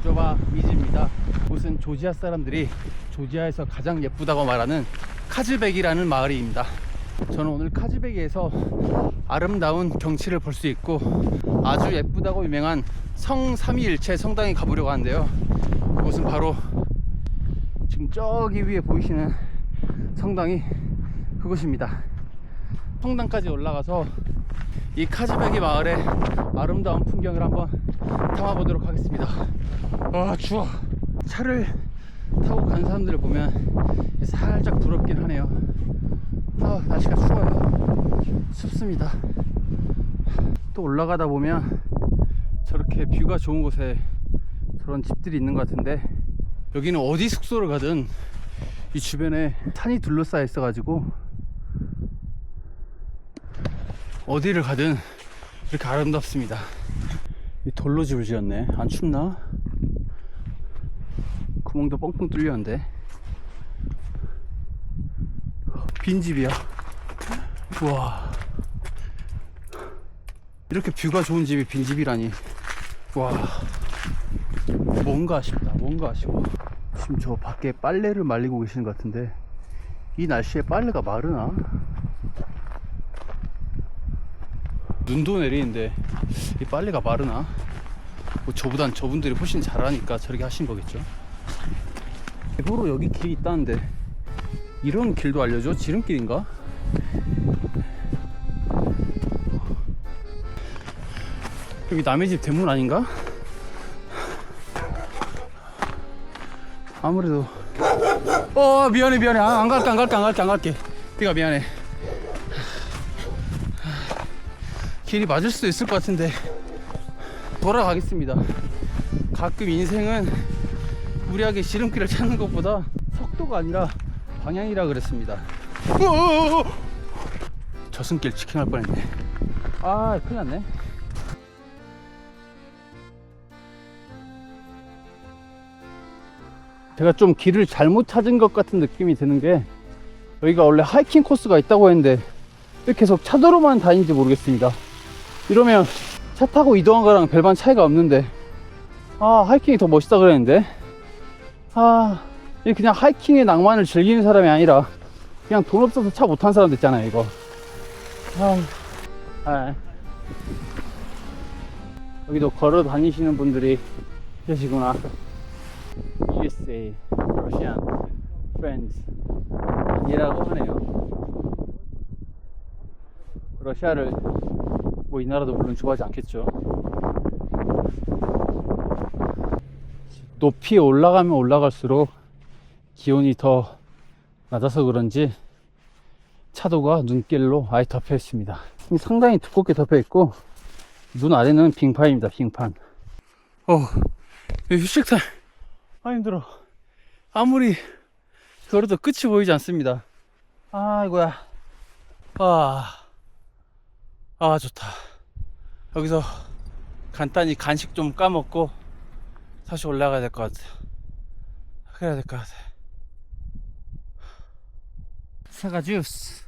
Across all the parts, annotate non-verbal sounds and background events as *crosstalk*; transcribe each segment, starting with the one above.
메조바 미즈입니다. 이곳은 조지아 사람들이 조지아에서 가장 예쁘다고 말하는 카즈백이라는 마을입니다. 저는 오늘 카즈백에서 아름다운 경치를 볼 수 있고 아주 예쁘다고 유명한 성 삼위일체 성당에 가보려고 하는데요. 그곳은 바로 지금 저기 위에 보이시는 성당이 그곳입니다. 성당까지 올라가서 이 카즈백의 마을의 아름다운 풍경을 한번 담아보도록 하겠습니다. 아 추워. 차를 타고 간 사람들을 보면 살짝 부럽긴 하네요. 아 날씨가 추워요. 춥습니다. 또 올라가다 보면 저렇게 뷰가 좋은 곳에 저런 집들이 있는 것 같은데 여기는 어디 숙소를 가든 이 주변에 산이 둘러싸여 있어 가지고 어디를 가든 이렇게 아름답습니다. 이 돌로 집을 지었네. 안 춥나? 구멍도 뻥뻥 뚫렸는데. 빈집이야. 우와. 이렇게 뷰가 좋은 집이 빈집이라니. 와. 뭔가 아쉽다. 뭔가 아쉬워. 지금 저 밖에 빨래를 말리고 계시는 것 같은데, 이 날씨에 빨래가 마르나? 눈도 내리는데 이 빨래가 마르나? 뭐 저보단 저분들이 훨씬 잘하니까 저렇게 하신 거겠죠. 일부러 여기 길이 있다는데 이런 길도 알려줘? 지름길인가? 여기 남의 집 대문 아닌가? 아무래도 어 미안해 미안해 아, 안 갈게 안 갈게 안 갈게 안 갈게 네가 미안해 길이 맞을 수도 있을 것 같은데 돌아가겠습니다. 가끔 인생은 무리하게 지름길을 찾는 것보다 속도가 아니라 방향이라 그랬습니다. 어어어어! 저승길 치킨할 뻔했네. 아, 큰일 났네. 제가 좀 길을 잘못 찾은 것 같은 느낌이 드는 게 여기가 원래 하이킹 코스가 있다고 했는데 왜 계속 차도로만 다니는지 모르겠습니다. 이러면 차 타고 이동한 거랑 별반 차이가 없는데. 아 하이킹이 더 멋있다 그랬는데. 아 그냥 하이킹의 낭만을 즐기는 사람이 아니라 그냥 돈 없어서 차못탄 사람들 있잖아요 이거. 아, 아. 여기도 걸어 다니시는 분들이 계시구나. USA Russian Friends 이라고 하네요. 러시아를 뭐 이 나라도 물론 좋아하지 않겠죠. 높이 올라가면 올라갈수록 기온이 더 낮아서 그런지 차도가 눈길로 아예 덮여 있습니다. 상당히 두껍게 덮여 있고 눈 아래는 빙판입니다. 빙판. 어, 휴식 타임. 아 힘들어. 아무리 걸어도 끝이 보이지 않습니다. 아이고야. 아. 아 좋다. 여기서 간단히 간식 좀 까먹고 다시 올라가야 될 것 같아. 그래야 될 것 같아. 사과 주스.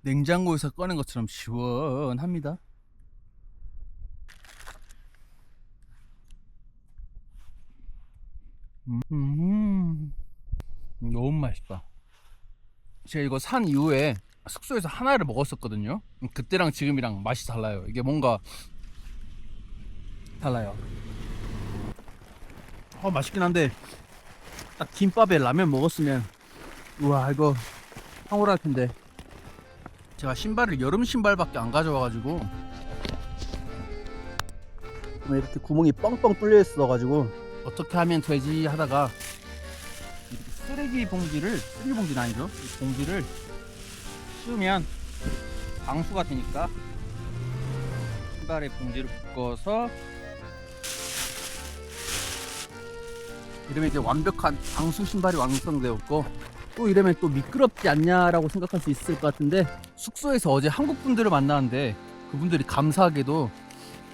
냉장고에서 꺼낸 것처럼 시원합니다. 음, 너무 맛있다. 제가 이거 산 이후에 숙소에서 하나를 먹었었거든요. 그때랑 지금이랑 맛이 달라요. 이게 뭔가 달라요. 어 맛있긴 한데 딱 김밥에 라면 먹었으면 우와 이거 황홀할 텐데 제가 신발을 여름 신발밖에 안 가져와가지고 이렇게 구멍이 뻥뻥 뚫려 있어가지고 어떻게 하면 되지 하다가 이렇게 쓰레기 봉지를 쓰레기 봉지는 아니죠 이 봉지를 씌우면 방수가 되니까 신발에 봉지를 묶어서 이러면 이제 완벽한 방수 신발이 완성되었고 또 이러면 또 미끄럽지 않냐라고 생각할 수 있을 것 같은데 숙소에서 어제 한국 분들을 만나는데 그분들이 감사하게도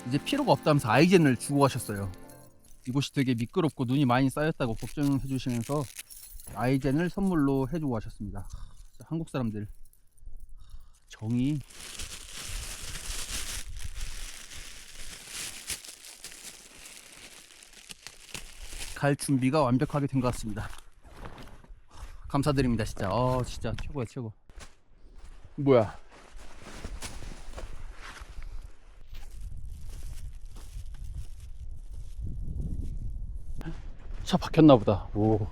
이제 필요가 없다면서 아이젠을 주고 가셨어요. 이곳이 되게 미끄럽고 눈이 많이 쌓였다고 걱정해 주시면서 아이젠을 선물로 해주고 가셨습니다. 한국 사람들 정이 갈 준비가 완벽하게 된 것 같습니다. 감사드립니다, 진짜. 어, 진짜 최고야, 최고. 뭐야? 차 박혔나 보다. 오.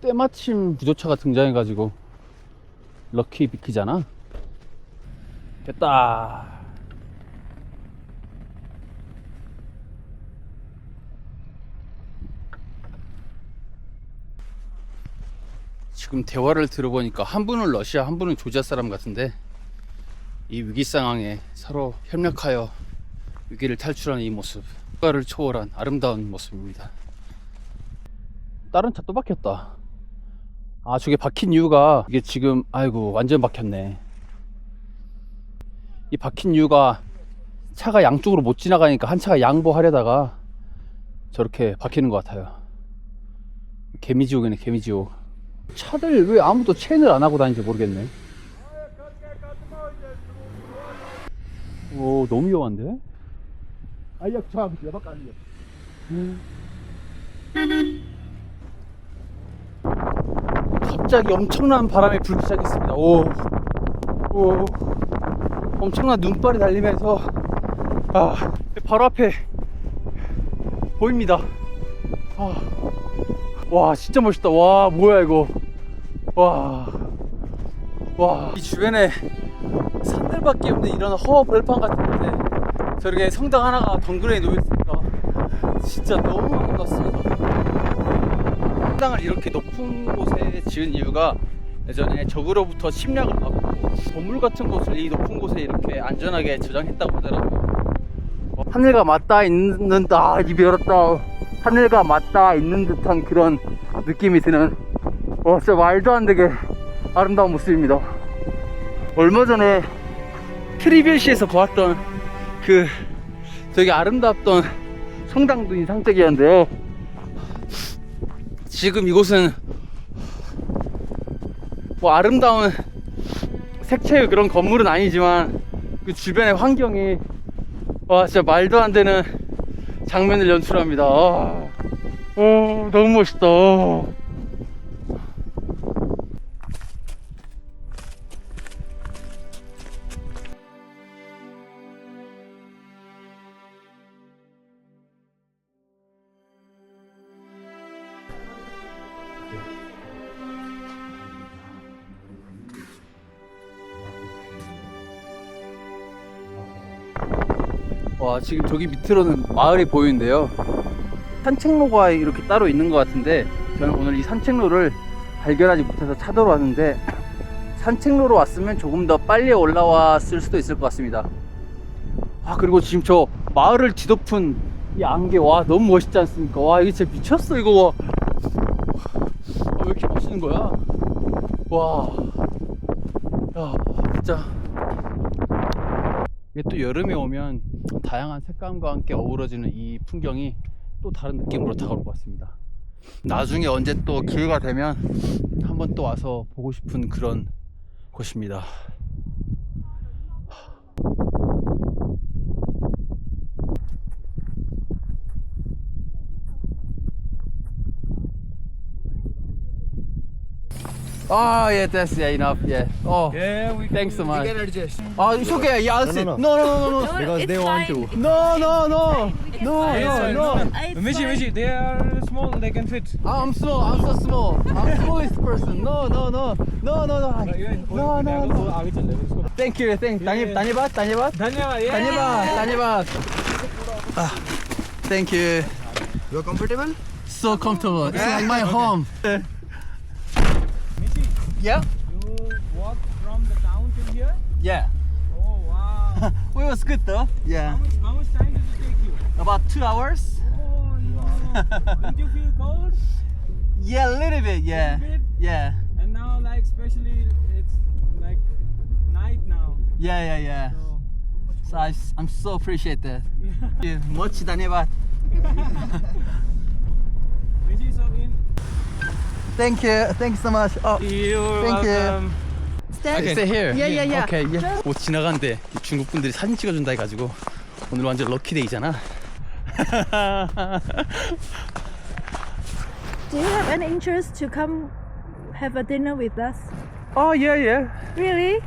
때마침 구조차가 등장해가지고 럭키 비키잖아. 됐다. 지금 대화를 들어보니까 한 분은 러시아, 한 분은 조지아 사람 같은데 이 위기 상황에 서로 협력하여 위기를 탈출하는 이 모습, 국가를 초월한 아름다운 모습입니다. 다른 차 또 박혔다. 아, 저게 박힌 이유가 이게 지금 아이고 완전 박혔네. 이 박힌 이유가 차가 양쪽으로 못 지나가니까 한 차가 양보하려다가 저렇게 박히는 것 같아요. 개미지옥이네, 개미지옥. 차들 왜 아무도 체인을 안 하고 다니는지 모르겠네. 오, 너무 위험한데? Çağ bitiyor bak anlıyor. 갑자기 엄청난 바람이 불기 시작했습니다. 오, 오, 엄청난 눈발이 달리면서 아, 바로 앞에 보입니다. 아, 와, 진짜 멋있다. 와, 뭐야 이거? 와, 와, 이 주변에 산들밖에 없는 이런 허 벌판 같은데 저렇게 성당 하나가 덩그러니 놓여 있으니까 진짜 너무 아름답습니다. 성당을 이렇게 높은 곳에 지은 이유가 예전에 적으로부터 침략을 받고 건물 같은 곳을 이 높은 곳에 이렇게 안전하게 저장했다고 하더라고요. 어, 하늘과 맞닿아 있는 아 입이 열었다. 하늘과 맞닿아 있는 듯한 그런 느낌이 드는 와 진짜 말도 안 되게 아름다운 모습입니다. 얼마 전에 트리비시에서 보았던 그 되게 아름답던 성당도 인상적이었는데요. 지금 이곳은 뭐 아름다운 색채의 그런 건물은 아니지만 그 주변의 환경이 와 진짜 말도 안 되는 장면을 연출합니다. 아, 어, 너무 멋있다. 와 지금 저기 밑으로는 마을이 보이는데요. 산책로가 이렇게 따로 있는 것 같은데 저는 오늘 이 산책로를 발견하지 못해서 찾아러 왔는데 산책로로 왔으면 조금 더 빨리 올라왔을 수도 있을 것 같습니다. 아 그리고 지금 저 마을을 뒤덮은 이 안개 와 너무 멋있지 않습니까? 와 이게 진짜 미쳤어 이거. 와 아, 왜 이렇게 멋있는 거야? 와 야, 진짜. 이게 또 여름에 오면 다양한 색감과 함께 어우러지는 이 풍경이 또 다른 느낌으로 다가올 것 같습니다. 나중에 언제 또 기회가 되면 한번 또 와서 보고 싶은 그런 곳입니다. Oh yeah, that's yeah enough. Yeah. Oh, Yeah, we thanks so much. can adjust. Oh, it's okay. Yeah, I'll sit. no. No, no, no, no, no. Because it's they want fine. to. No, no, no, It's no, fine. no, no. It's Michi, fine. Michi, they are small, they can fit. I'm small. I'm so small. I'm smallest person. No, no, no, no, no, no. No, no, no. आगे चल रहे हैं इसको Thank you. Thank. Tanya, Tanyabat, Tanyabat, धन्यवाद yeah. Tanyabat, Tanyabat. Ah, thank you. You are comfortable? So comfortable. It's like my home. *laughs* *laughs* Yeah. you walk from the town till here? Yeah. Oh wow. *laughs* It was good though. Yeah. how, much, how much time did it take you? About two hours. Oh no. *laughs* Didn't you feel cold? Yeah, a little bit. Yeah. Bit? Yeah. And now like especially it's like night now. Yeah, yeah, yeah. So So I, I'm so appreciate that. yeah. *laughs* Thank you. Much Tanyabat. Michi, so in Thank you. Thanks so much. Oh. You're Thank you. welcome. Stand. Stay here. Yeah, yeah, yeah. 오케이. 예. 뭐 지나가는데 이 중국 분들이 사진 찍어준다 해가지고 오늘 완전 럭키데이잖아. Do you have any interest to come have a dinner with us? Oh yeah, yeah. Really?